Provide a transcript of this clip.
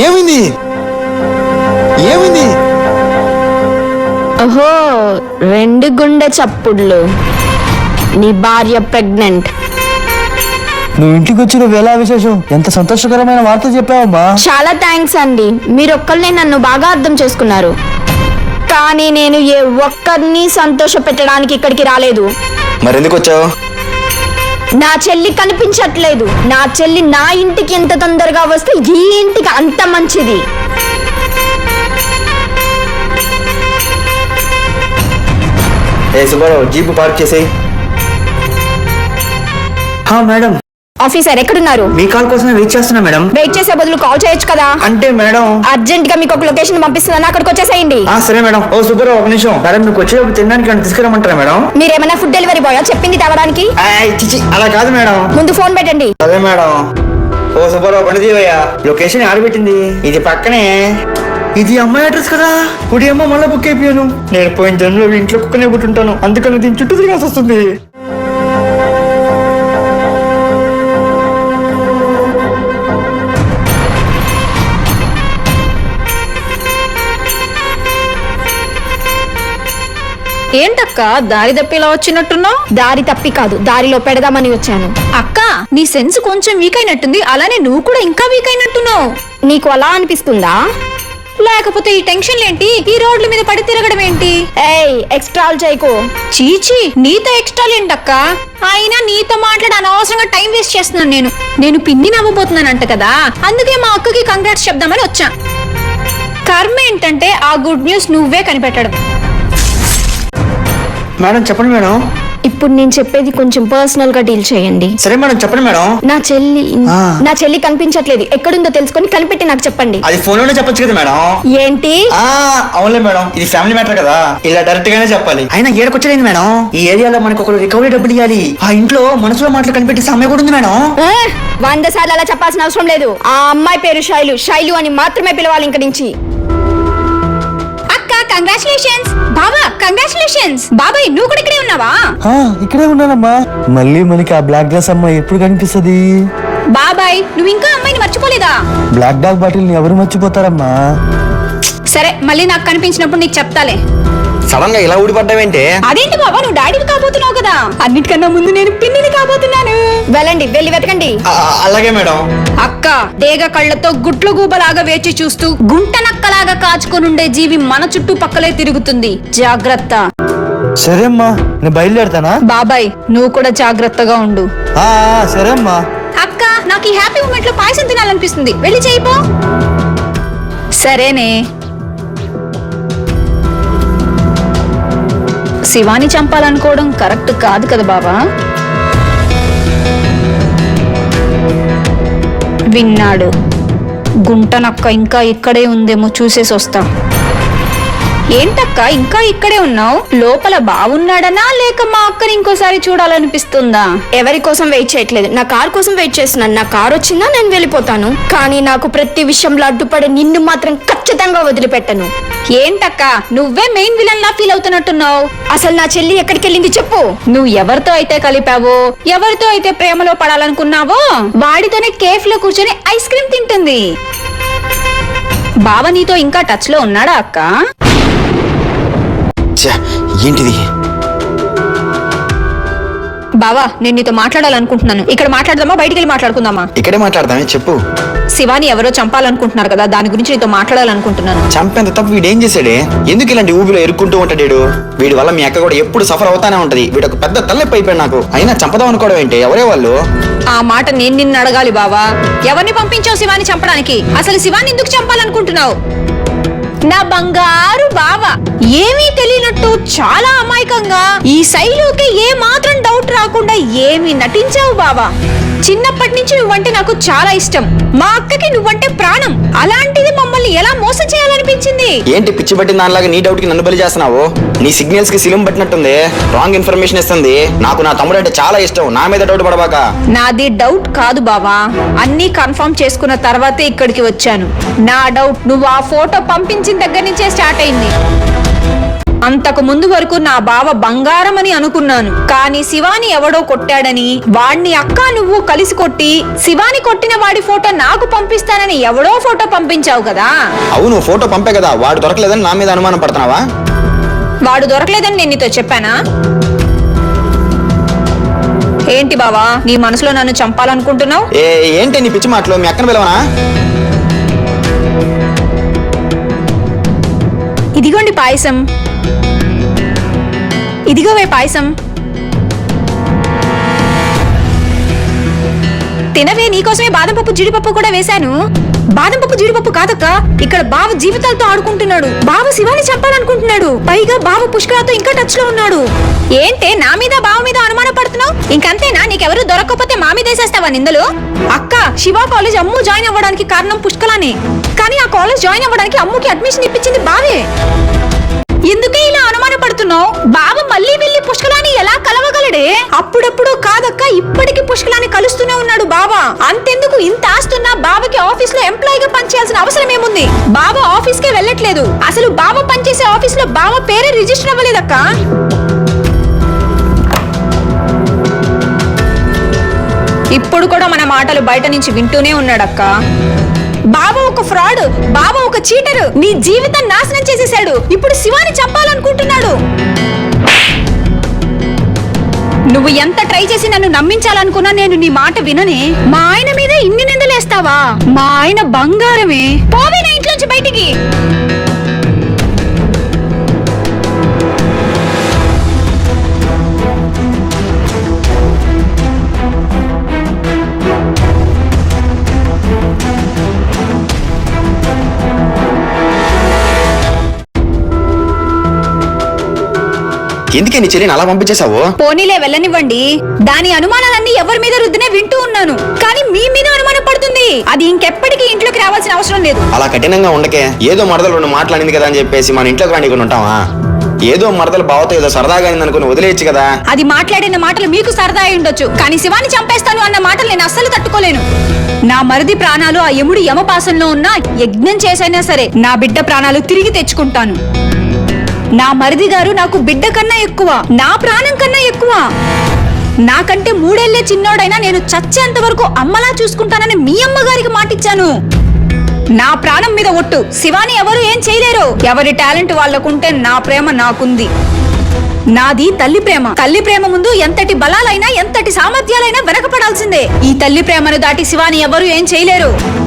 ఏమైంది? ఏమైంది? ఓహో రెండు గుండె చప్పుళ్ళు నీ భార్య ప్రెగ్నెంట్. నువ్వు ఇంటికి వచ్చిన వేళ విశేషం? ఎంత సంతోషకరమైన వార్త చెప్పావమ్మా. చాలా థ్యాంక్స్ అండి. మీరు ఒక్కళ్ళే నన్ను బాగా అర్థం చేసుకున్నారు. కానీ నేను ఏ ఒక్కరిని సంతోష పెట్టడానికి ఇక్కడికి రాలేదు. మరెందుకు వచ్చావు? నా చెల్లి కనిపించట్లేదు. నా చెల్లి నా ఇంటికి ఎంత తొందరగా వస్తే ఈ ఇంటికి అంత మంచిది. ఏ సుబ్బారావు జీపు పార్క్ చేసేయి. మేడం. ఆఫీసర్ ఎక్కడున్నారు? మీ కాల్ కోసమే వెయిట్ చేస్తున్నా మేడం. వెయిట్ చేసే బదులు కాల్ చేయొచ్చు కదా? అంటే మేడం. అర్జెంట్గా మీకు ఒక లొకేషన్ పంపిస్తుందని అక్కడికి వచ్చేసేయండి. ఆ సరే మేడం. ఓ సుబ్బారావు ఒక నిమిషం. మేడం మీకు వచ్చేటప్పుడు తినడానికి ఏమైనా తీసుకురమ్మంటారా మేడం? మీరేమైనా ఫుడ్ డెలివరీ బాయ్? చెప్పింది తేవడానికి? అలా కాదు మేడం. ముందు ఫోన్ పెట్టండి. అదే మేడం. ఓ సుబ్బారావు బండి తీవయ్యా లొకేషన్ ఆడబెట్టింది ఇది పక్కనే. ఇది అమ్మాయి అడ్రస్ కదా. ఇప్పుడు ఏమో మళ్ళీ బుక్ అయిపోయాను. నేను పోయిన జన్మలో ఇంట్లో కుక్కనే పుట్టుంటాను. అందుకని దీని చుట్టూ తిరగాల్సి వస్తుంది. ఏంటక్క? దారి తప్పి ఇలా వచ్చినట్టున్నావు? దారి తప్పి కాదు. దారిలో పెడదామని వచ్చాను. అక్క నీ సెన్స్ కొంచెం వీక్ అయినట్టుంది. అలానే నువ్వు కూడా ఇంకా వీక్ అయినట్టున్నావు. నీకు అలా అనిపిస్తుందా? లేకపోతే ఈ టెన్షన్ ఏంటి? ఈ రోడ్ల మీద పడి తిరగడం ఏంటి? ఏయ్ ఎక్స్ట్రాల్ చేయకు. చీచి నీతో ఎక్స్ట్రా ఏంటక్క? అయినా నీతో మాట్లాడి అనవసరంగా టైం వేస్ట్ చేస్తున్నాను నేను. నేను పిన్ని నవ్వబోతున్నానంట కదా. అందుకే మా అక్కకి కంగ్రాట్స్ చెప్దామని వచ్చా. కర్మ ఏంటంటే ఆ గుడ్ న్యూస్ నువ్వే కనిపెట్టడం. మేడం చెప్పండి మేడం. ఇప్పుడు నేను చెప్పేది కొంచెం పర్సనల్గా డీల్ చేయండి. సరే మేడం చెప్పండి మేడం. నా చెల్లి. నా చెల్లి కనిపించట్లేదు. ఎక్కడుందో తెలుసుకొని కనిపెట్టి నాకు చెప్పండి. అది ఫోన్లోనే చెప్పొచ్చు కదా మేడం. ఏంటి? ఆ అవునులే మేడం. ఇది ఫ్యామిలీ మ్యాటర్ కదా. ఇలా డైరెక్ట్ గానే చెప్పాలి. అయినా ఏడకొచ్చలేదు మేడం? ఈ ఏరియాలో మనకు ఒక రికవరీ డబ్బులు ఇవ్వాలి ఆ ఇంట్లో మనసులో మాటలు కనిపెట్టి అమ్మాయి కూడా ఉంది మేడం. వంద సార్లు అలా చెప్పాల్సిన అవసరం లేదు. ఆ అమ్మాయి పేరు శైలు. శైలు అని మాత్రమే పిలవాలి ఇంక నుంచి. కంగ్రాచులేషన్స్ బాబా కంగ్రాచులేషన్స్ బాబాయ్ నువ్వు కూడా ఇక్కడే ఉన్నావా? ఆ, ఇక్కడే ఉన్నానమ్మా. మళ్ళీ మనకి ఆ బ్లాక్ డ్రెస్ అమ్మాయి ఎప్పుడు కనిపిస్తుంది? బాబాయ్ నువ్వు ఇంకా అమ్మాయిని మర్చిపోలేదా? బ్లాక్ డాగ్ బాటిల్ని ఎవరు మర్చిపోతారమ్మా? సరే మళ్ళీ నాకు కనిపించినప్పుడు నీకు చెప్తాలే. సడన్గా ఇలా ఊడిపడ్డావేంటే? అదేంటి బాబా నువ్వు డాడీని కాబోతున్నావు కదా. అన్నిటికన్నా ముందు నేను పిన్నిని కాబోతున్నాను. వెళ్ళండి వెళ్ళి వెతకండి. అలాగే మేడం. అక్క డేగ కళ్ళతో గుట్ల గూబలాగా వేచి చూస్తూ గుంట నక్కలాగా కాచుకొనుండే జీవి మన చుట్టూ పక్కలే తిరుగుతుంది. జాగ్రత్త. సరే అమ్మా నేను బయలుదేరుతానా? బాబాయ్ నువ్వు కూడా జాగ్రత్తగా ఉండు. ఆ, ఆ, సరే అమ్మా. అక్క నాకు ఈ హ్యాపీ మూమెంట్లో పాయసం తినాలనిపిస్తుంది. వెళ్ళి చేయిపో సరేనే. శివాని చంపాలనుకోవడం కరెక్ట్ కాదు కదా బాబా విన్నాడు. గుంట నక్క ఇంకా ఇక్కడే ఉందేమో చూసేసి వస్తా ఏంటక్క ఇంకా ఇక్కడే ఉన్నావు? లోపల బావున్నాడనా? లేక మా అక్కని ఇంకోసారి చూడాలనిపిస్తుందా? ఎవరి కోసం వెయిట్ చేయట్లేదు. నా కార్ కోసం వెయిట్ చేస్తున్నాను. నా కార్ వచ్చిందా? నేను వెళ్ళిపోతాను. కానీ నాకు ప్రతి విషయంలో అడ్డుపడే నిన్ను మాత్రం ఖచ్చితంగా వదిలిపెట్టను. ఏంటక్క నువ్వే మెయిన్ విలన్ లా ఫీల్ అవుతున్నట్టున్నావు? అసలు నా చెల్లి ఎక్కడికి వెళ్ళింది చెప్పు. నువ్వు ఎవరితో అయితే కలిపావో? ఎవరితో అయితే ప్రేమలో పడాలనుకున్నావో? వాడితోనే కేఫ్లో కూర్చొని ఐస్ క్రీమ్ తింటుంది. బావ నీతో ఇంకా టచ్లో ఉన్నాడా అక్క? ఛ, ఏంటిది? బావా నేను నీతో మాట్లాడాలనుకుంటున్నాను. ఇక్కడ మాట్లాడదామా? బయటికి వెళ్ళి మాట్లాడుకుందామా? ఇక్కడే మాట్లాడతామే చెప్పు. శివాని ఎవరో చంపాలనుకుంటున్నారు కదా దాని గురించి నీతో మాట్లాడాలనుకుంటున్నాను. చంపేంత తప్పు వీడు ఏం చేశాడే? ఎందుకు ఇలాంటి ఊబిలో ఎరుక్కుంటూ ఉంటాడు వీడు వీడి వల్ల మీ అక్క కూడా ఎప్పుడు సఫర్ అవుతానే ఉంటది. వీడు ఒక పెద్ద తల్లెప్పి అయిపోయాడు నాకు. అయినా చంపదాం అనుకోవడం ఏంటి? ఎవరే వాళ్ళు? ఆ మాట నేను నిన్ను అడగాలి బావా. ఎవరిని పంపించావు శివాని చంపడానికి? అసలు శివాని ఎందుకు చంపాలనుకుంటున్నావు? నా బంగారు బావ. ఏమీ తెలియనట్టు చాలా అమాయకంగా ఈ శైలుకి ఏ మాత్రం డౌట్ రాకుండా ఏమి నటించావు బావా? చిన్నప్పటి నుంచి నువ్వంటే నాకు చాలా ఇష్టం. మా అక్కకి నువ్వంటే ప్రాణం. అలాంటిది మమ్మల్ని ఎలా మోసం చేయాలనిపించింది ఏంటి పిచ్చి పట్టిన దానిలాగా నీ డౌట్కి నన్ను బలి చేస్తున్నావు? నీ సిగ్నల్స్కి సిలిం పట్టినట్టుంది. రాంగ్ ఇన్ఫర్మేషన్ ఇస్తుంది. నాకు నా తమ్ముడు అంటే చాలా ఇష్టం. నా మీద డౌట్ పడబాక. నాది డౌట్ కాదు బావా. అన్నీ కన్ఫర్మ్ చేసుకున్న తర్వాతే ఇక్కడికి వచ్చాను. నా డౌట్ నువ్వు ఆ ఫోటో పంపించిన దగ్గర నుంచే స్టార్ట్ అయింది. అంతకు ముందు వరకు నా బావ బంగారం అని అనుకున్నాను. కానీ శివాని ఎవడో కొట్టాడని వాడిని అక్క నువ్వు కలిసి కొట్టి శివాని కొట్టిన వాడి ఫోటో నాకు పంపిస్తానని ఎవడో ఫోటో పంపించావు కదా? అవును ఫోటో పంపే కదా. వాడు దొరకలేదని నా మీద అనుమానం పడుతున్నావా? వాడు దొరకలేదని నేను నీతో చెప్పానా? ఏంటి బావా నీ మనసులో నన్ను చంపాలనుకుంటున్నావు? ఏంటి నీ పిచ్చి మాటలు? మీ అక్కన పిలవనా? ఇదిగోండి పాయసం. ఇదిగోవే పాయసం. తినవే నీకోసమే బాదం పప్పు జీడిపప్పు కూడా వేశాను. బాదం పప్పు జీడిపప్పు కాదక్క ఇక్కడ బావ జీవితాలతో ఆడుకుంటున్నాడు. బావ శివాని చంపాలనుకుంటున్నాడు. పైగా బావ పుష్కరాతో ఇంకా టచ్లో ఉన్నాడు. ఏంటే నా మీద బావ మీద అనుమాన పడుతున్నావు ఇంకంతేనా నీకెవరు దొరకకపోతే మా మీద వేసేస్తావా నిందలు? అక్క శివ కాలేజ్ అమ్ము జాయిన్ అవ్వడానికి కారణం పుష్కలానే. కానీ ఆ కాలేజ్ జాయిన్ అవ్వడానికి అమ్ముకి అడ్మిషన్ ఇప్పించింది బావే. ఎందుకే ఇలా అనుమానపడుతున్నావు బాబు మళ్ళీ వెళ్ళి పుష్కలాన్ని ఎలా కలవగలడే? అప్పుడప్పుడు కాదక్క ఇప్పటికి పుష్కలాన్ని కలుస్తూనే ఉన్నాడు బావ. అంతెందుకు ఇంత ఆస్తున్నా బాబాకి ఆఫీస్లో ఎంప్లాయ్గా పనిచేయాల్సిన అవసరం ఏముంది? బాబా ఆఫీస్ కే వెళ్ళట్లేదు. అసలు బాబా పనిచేసే ఆఫీస్లో బావ పేరే రిజిస్టర్ అవ్వలేదక్క? ఇప్పుడు కూడా మన మాటలు బయట నుంచి వింటూనే ఉన్నాడక్క. బాబు ఒక ఫ్రాడ్ బాబు ఒక చీటరు నీ జీవితం నాశనం చేసేశాడు. ఇప్పుడు శివాని చంపాలనుకుంటున్నాడు. నువ్వు ఎంత ట్రై చేసి నన్ను నమ్మించాలనుకున్నా నేను నీ మాట విననే. మా ఆయన మీద ఇన్ని నిందలేస్తావా? మా ఆయన బంగారమే. పోవే నా ఇంట్లోంచి బయటికి. ఎందుకే నీ చెల్లిని అలా పంపించేశావు? పోనీలే వెళ్ళనివ్వండి. దాని అనుమానాలన్నీ ఎవరి మీద రుద్దినే వింటూ ఉన్నాను. కానీ మీ మీద అనుమానం పడుతుంది. అది ఇంకెప్పటికీ ఇంట్లోకి రావాల్సిన అవసరం లేదు. అలా కఠినంగా ఉండకే ఏదో మరదలు రెండు మాట్లాడింది కదా అని చెప్పేసి మన ఇంట్లోకి రానికొని ఉంటావా? ఏదో మరదలు బావతో ఏదో సరదాగా అయిందనుకుని వదిలేయచ్చు కదా. అది మాట్లాడిన మాటలు మీకు సరదా అయి ఉండొచ్చు. కానీ శివాని చంపేస్తాను అన్న మాటలు నేను అస్సలు తట్టుకోలేను. నా మరిది ప్రాణాలు ఆ యముడు యమపాసంలో ఉన్న యజ్ఞం చేసైనా సరే నా బిడ్డ ప్రాణాలు తిరిగి తెచ్చుకుంటాను. నా మరిది గారు నాకు బిడ్డ కన్నా ఎక్కువ నా ప్రాణం కన్నా ఎక్కువ. నాకంటే మూడేళ్ళే చిన్నోడైనా నేను చచ్చేంత వరకు అమ్మలా చూసుకుంటానని మీ అమ్మగారికి మాటిచ్చాను. నా ప్రాణం మీద ఒట్టు. శివాని ఎవరు ఏం చేయలేరు. ఎవరి టాలెంట్ వాళ్ళకుంటే నా ప్రేమ నాకుంది. నాది తల్లి ప్రేమ. తల్లి ప్రేమ ముందు ఎంతటి బలాలైనా ఎంతటి సామర్థ్యాలైనా వెనకపడాల్సిందే. ఈ తల్లి ప్రేమను దాటి శివాని ఎవరు ఏం చేయలేరు.